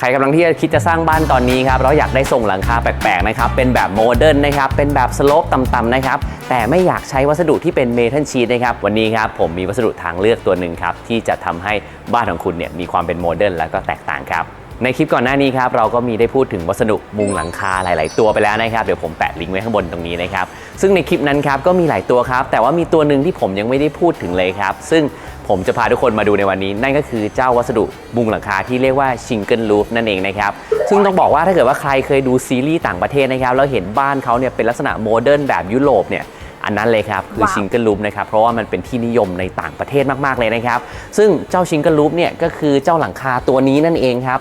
ใครกำลังที่จะคิดจะสร้างบ้านตอนนี้ครับแล้วอยากได้ทรงหลังคาแปลกๆนะครับเป็นแบบโมเดิร์นนะครับเป็นแบบสโลปต่ำๆนะครับแต่ไม่อยากใช้วัสดุที่เป็นเมทัลชีทนะครับวันนี้ครับผมมีวัสดุทางเลือกตัวหนึ่งครับที่จะทำให้บ้านของคุณเนี่ยมีความเป็นโมเดิร์นแล้วก็แตกต่างครับในคลิปก่อนหน้านี้ครับเราก็มีได้พูดถึงวัสดุมุงหลังคาหลาย ๆ ตัวไปแล้วนะครับเดี๋ยวผมแปะลิงก์ไว้ข้างบนตรงนี้นะครับซึ่งในคลิปนั้นครับก็มีหลายตัวครับแต่ว่ามีตัวหนึ่งที่ผมยังไม่ได้พูดถึงเลยครับซึ่ง ผมจะพาทุกคนมาดูในวันนี้ นั่นก็คือเจ้าวัสดุมุงหลังคาที่เรียกว่าชิงเกิล o ูฟนั่นเองนะครับซึ่งต้องบอกว่าถ้าเกิดว่าใครเคยดูซีรีส์ต่างประเทศนะครับแล้วเห็นบ้านเขาเนี่ยเป็นลักษณะโมเดิร์นแบบยุโรปเนี่ยอันนั้นเลยครับคือว้าวชิงเกิลลูปนะครับเพราะว่ามันเป็นที่นิยมในต่างประเทศมากๆเลยนะครับ ซึ่งเจ้าชิงเกิลลูปเนี่ยก็คือเจ้าหลังคาตัวนี้นั่นเองครับ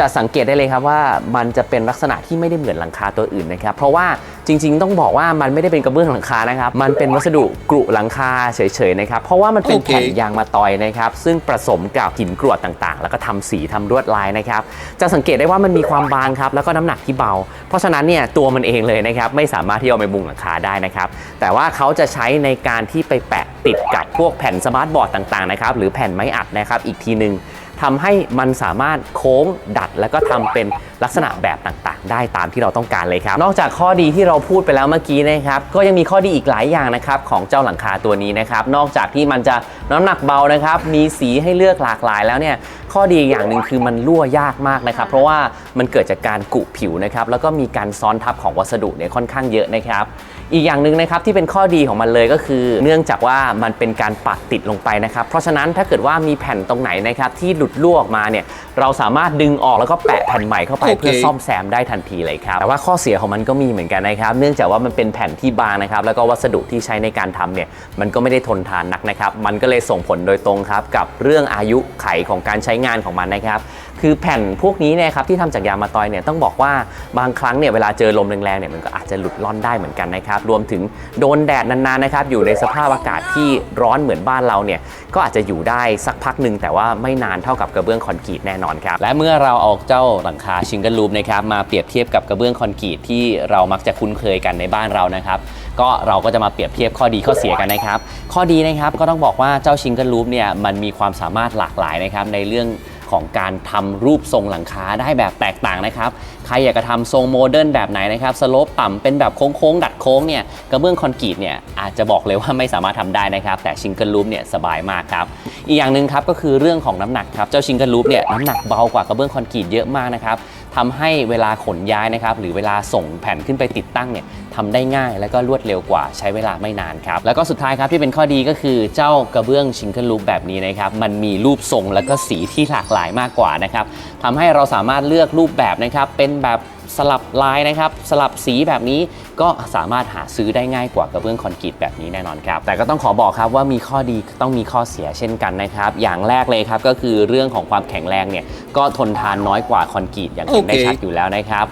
จะสังเกตได้เลยครับว่ามันจะเป็นลักษณะที่ไม่ได้เหมือนหลังคาตัวอื่นนะครับ เพราะว่าจริง ๆ ต้องบอกว่ามันไม่ได้เป็นกระเบื้องหลังคานะครับ มันเป็นวัสดุกรุหลังคาเฉยๆนะครับ เพราะว่ามันเป็นแผ่นยางมาตอยนะครับ ซึ่งผสมกับหินกรวดต่างๆ แล้วก็ทำสีทำลวดลายนะครับ จะสังเกตได้ว่ามันมีความบางครับแล้วก็น้ำหนักที่เบา เพราะฉะนั้นเนี่ยตัวมันเองเลยนะครับไม่สามารถที่เอาไปมุงหลังคาได้นะครับ แต่ว่าเขาจะใช้ในการที่ไปแปะติดกับพวกแผ่นสมาร์ทบอร์ดต่างๆนะครับหรือแผ่นไม้อัดนะครับอีกทีหนึ่ง ทำให้มันสามารถโค้งดัดแล้วก็ทำเป็น ลักษณะแบบต่างๆ ได้ตามที่เราต้องการเลยครับ นอกจากข้อดีที่เราพูดไปแล้วเมื่อกี้นะครับก็ยังมีข้อดีอีกหลายอย่างนะครับของเจ้าหลังคาตัวนี้นะครับนอกจากที่มันจะน้ำหนักเบานะครับมีสีให้เลือกหลากหลายแล้วเนี่ยข้อดีอย่างหนึ่งคือมันรั่วยากมากนะครับ เพราะว่ามันเกิดจากการกุผิวนะครับแล้วก็มีการซ้อนทับของวัสดุเนี่ยค่อนข้างเยอะนะครับ อีกอย่างหนึ่งนะครับที่เป็นข้อดีของมันเลยก็คือ เนื่องจากว่ามันเป็นการปักติดลงไปนะครับ เพราะฉะนั้นถ้าเกิดว่ามีแผ่นตรงไหนนะครับที่หลุดรั่วออกมาเนี่ยเราสามารถดึงออกแล้วก็แปะแผ่นใหม่เข้าไปเคเพื่อซ่อมแซมได้ทันทีเลยครับแต่ว่าข้อเสียของมันก็มีเหมือนกันนะครับเนื่องจากว่ามันเป็นแผ่นที่บางนะครับแล้วก็วัสดุที่ใช้ในการทำเนี่ยมันก็ไม่ได้ทนทานนักนะครับมันก็เลยส่งผลโดยตรงครับกับเรื่องอายุไขของการใช้งานของมันนะครับคือแผ่นพวกนี้เนี่ยครับที่ทำจากยางมะตอยเนี่ยต้องบอกว่าบางครั้งเนี่ยเวลาเจอลมแรงๆเนี่ยมันก็อาจจะหลุดล่อนได้เหมือนกันนะครับรวมถึงโดนแดดนานๆนะครับอยู่ในสภาพอากาศที่ร้อนเหมือนบ้านเราเนี่ยก็อาจจะอยู่ได้สักพักหนึ่งแต่ว่าไม่นานเท่ากับกระเบื้องคอนกรีตแน่นอนครับและเมื่อเราเอาเจ้าหลังคาชิงเกิลลูปนะครับมาเปรียบเทียบกับกระเบื้องคอนกรีตที่เรามักจะคุ้นเคยกันในบ้านเรานะครับก็เราก็จะมาเปรียบเทียบข้อดีข้อเสียกันนะครับข้อดีนะครับก็ต้องบอกว่าเจ้าชิงเกิลลูปเนี่ยมันมีความสามารถหลากหลายนะครับในเรื่อง ของการทำรูปทรงหลังคาได้แบบแตกต่างนะครับ ใครอยากจะทำทรงโมเดิร์นแบบไหนนะครับสโลปต่ำเป็นแบบโค้งๆดัดโค้งเนี่ยกระเบื้องคอนกรีตเนี่ยอาจจะบอกเลยว่าไม่สามารถทำได้นะครับ แต่ชิงเกิลลูปเนี่ยสบายมากครับ อีกอย่างหนึ่งครับก็คือเรื่องของน้ำหนักครับเจ้าชิงเกิลลูปเนี่ยน้ำหนักเบากว่ากระเบื้องคอนกรีตเยอะมากนะครับ ทำให้เวลาขนย้ายนะครับหรือเวลาส่งแผ่นขึ้นไปติดตั้งเนี่ยทำได้ง่ายแล้วก็รวดเร็วกว่าใช้เวลาไม่นานครับ แล้วก็สุดท้ายครับที่เป็นข้อดีก็คือเจ้ากระเบื้องชิงเกิลลูปแบบนี้นะครับมันมีรูปทรงและก็สีที่หลากหลายมากกว่านะครับทำให้เราสามารถเลือกรูปแบบนะครับเป็นแบบ สลับลายนะครับ สลับสีแบบนี้ก็สามารถหาซื้อได้ง่ายกว่ากระเบื้องคอนกรีตแบบนี้แน่นอนครับ แต่ก็ต้องขอบอกครับว่ามีข้อดีต้องมีข้อเสียเช่นกันนะครับ อย่างแรกเลยครับก็คือเรื่องของความแข็งแรงเนี่ยก็ทนทานน้อยกว่าคอนกรีตอย่างเห็นได้ชัดอยู่แล้วนะครับ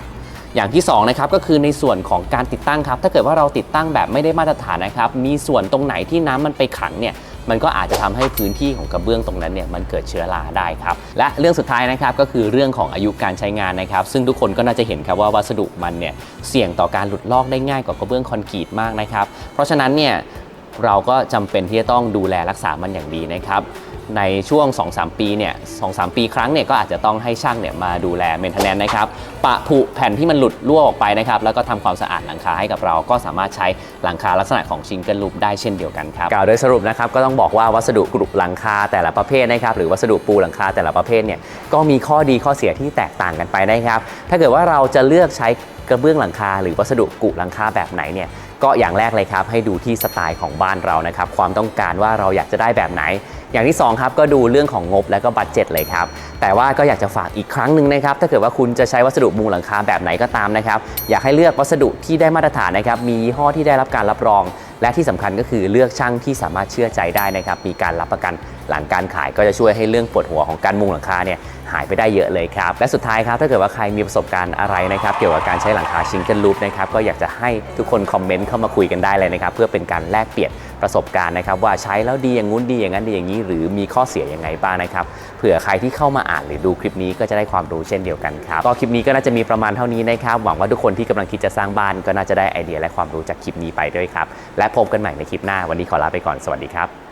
อย่างที่2นะครับก็คือในส่วนของการติดตั้งครับถ้าเกิดว่าเราติดตั้งแบบไม่ได้มาตรฐานนะครับมีส่วนตรงไหนที่น้ำมันไปขังเนี่ยมันก็อาจจะทำให้พื้นที่ของกระเบื้องตรงนั้นเนี่ยมันเกิดเชื้อราได้ครับ และเรื่องสุดท้ายนะครับก็คือเรื่องของอายุการใช้งานนะครับ ซึ่งทุกคนก็น่าจะเห็นครับว่าวัสดุมันเนี่ยเสี่ยงต่อการหลุดลอกได้ง่ายกว่ากระเบื้องคอนกรีตมากนะครับ เพราะฉะนั้นเนี่ยเราก็จำเป็นที่จะต้องดูแลรักษามันอย่างดีนะครับ ในช่วง 2-3 ปีเนี่ย2-3ปีครั้งเนี่ยก็อาจจะต้องให้ช่างเนี่ยมาดูแลเมนเทนแนนนะครับ ปะผุแผ่นที่มันหลุดรั่วออกไปนะครับ แล้วก็ทำความสะอาดหลังคาให้กับเรา ก็สามารถใช้หลังคาลักษณะของชิงเกิลลูปได้เช่นเดียวกันครับ กล่าวโดยสรุปนะครับ ก็ต้องบอกว่าวัสดุกรุหลังคาแต่ละประเภทนะครับ หรือวัสดุปูหลังคาแต่ละประเภทเนี่ย ก็มีข้อดีข้อเสียที่แตกต่างกันไปนะครับ ถ้าเกิดว่าเราจะเลือกใช้กระเบื้องหลังคา หรือวัสดุกุหลังคาแบบไหนเนี่ย ก็อย่างแรกเลยครับ ให้ดูที่สไตล์ของบ้านเรานะครับ ความต้องการว่าเราอยากจะได้แบบไหน อย่างที่2ครับก็ดูเรื่องของงบและก็บัตเจ็ตเลยครับ แต่ว่าก็อยากจะฝากอีกครั้งหนึ่งนะครับ ถ้าเกิดว่าคุณจะใช้วัสดุมุงหลังคาแบบไหนก็ตามนะครับ อยากให้เลือกวัสดุที่ได้มาตรฐานนะครับ มียี่ห้อที่ได้รับการรับรอง และที่สำคัญก็คือเลือกช่างที่สามารถเชื่อใจได้นะครับ มีการรับประกัน หลังการขายก็จะช่วยให้เรื่องปวดหัวของการมุงหลังคาเนี่ยหายไปได้เยอะเลยครับ และสุดท้ายครับถ้าเกิดว่าใครมีประสบการณ์อะไรนะครับ เกี่ยวกับการใช้หลังคาชิงเกิลลูปนะครับก็อยากจะให้ทุกคนคอมเมนต์เข้ามาคุยกันได้เลยนะครับ เพื่อเป็นการแลกเปลี่ยนประสบการณ์นะครับ ว่าใช้แล้วดีอย่างงู้นดีอย่างนั้นดีอย่างนี้ หรือมีข้อเสียยังไงบ้างนะครับเผื่อใครที่เข้ามาอ่านหรือดูคลิปนี้ก็จะได้ความรู้เช่นเดียวกันครับก็คลิปนี้ก็น่าจะมีประมาณเท่านี้นะครับหวังว่าทุกคนที่กำลังคิดจะสร้างบ้านก็น่าจะได้ไอเดียและความรู้จากคลิปนี้ไปด้วยครับและพบกันใหม่ในคลิปหน้าวันนี้ขอลาไปก่อนสวัสดีครับ